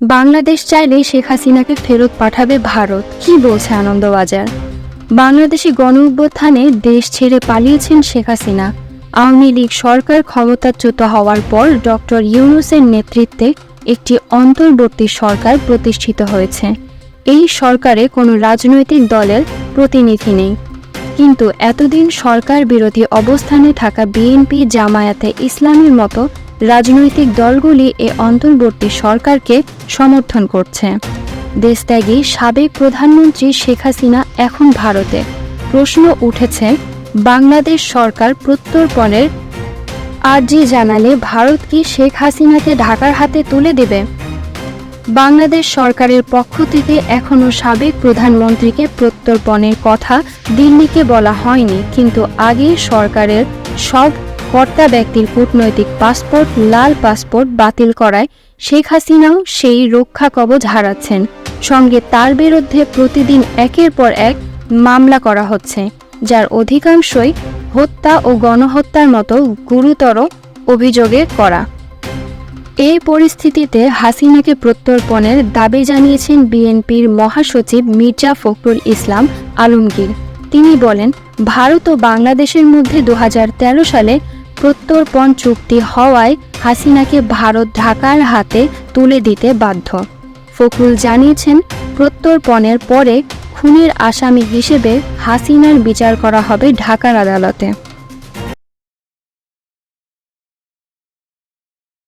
বাংলাদেশ চাইলে শেখ হাসিনাকে ফেরত পাঠাবে ভারত। কি বলছে আনন্দবাজার? বাংলাদেশি গণ অভ্যুত্থানে দেশ ছেড়ে পালিয়েছেন শেখ হাসিনা। আওয়ামী লীগ সরকার ক্ষমতাচ্যুত হওয়ার পর ডক্টর ইউনুসের নেতৃত্বে একটি অন্তর্বর্তী সরকার প্রতিষ্ঠিত হয়েছে। এই সরকারে কোনো রাজনৈতিক দলের প্রতিনিধি নেই। কিন্তু এতদিন সরকার বিরোধী অবস্থানে থাকা বিএনপি জামায়াতে ইসলামের মতো রাজনৈতিক দলগুলি এ অন্তর্বর্তী সরকারকে সমর্থন করছে। দেশত্যাগী সাবেক প্রধানমন্ত্রী শেখ হাসিনা এখন ভারতে। প্রশ্ন উঠেছে, বাংলাদেশ সরকার প্রত্যর্পণের আর্জি জানালে ভারত কি শেখ হাসিনাকে ঢাকার হাতে তুলে দেবে? বাংলাদেশ সরকারের পক্ষ থেকে এখনও সাবেক প্রধানমন্ত্রীকে প্রত্যর্পণের কথা দিল্লিকে বলা হয়নি, কিন্তু আগে সরকারের সব কর্তা ব্যক্তির কূটনৈতিক পাসপোর্ট, লাল পাসপোর্ট বাতিল করায় শেখ হাসিনাও সেই রক্ষা কবচ হারাচ্ছেন। সঙ্গে তার বিরুদ্ধে প্রতিদিন একের পর এক মামলা করা হচ্ছে, যার অধিকাংশই হত্যা ও গণহত্যার মতো গুরুতর অভিযোগে করা। এই পরিস্থিতিতে হাসিনাকে প্রত্যর্পণের দাবি জানিয়েছেন বিএনপির মহাসচিব মির্জা ফখরুল ইসলাম আলমগীর। তিনি বলেন, ভারত ও বাংলাদেশের মধ্যে দু হাজার তেরো সালে প্রত্যর্পণ চুক্তি হওয়ায় হাসিনাকে ভারত ঢাকার হাতে তুলে দিতে বাধ্য। ফখরুল জানিয়েছেন, প্রত্যর্পণের পরে খুনের আসামি হিসেবে হাসিনার বিচার করা হবে ঢাকার আদালতে।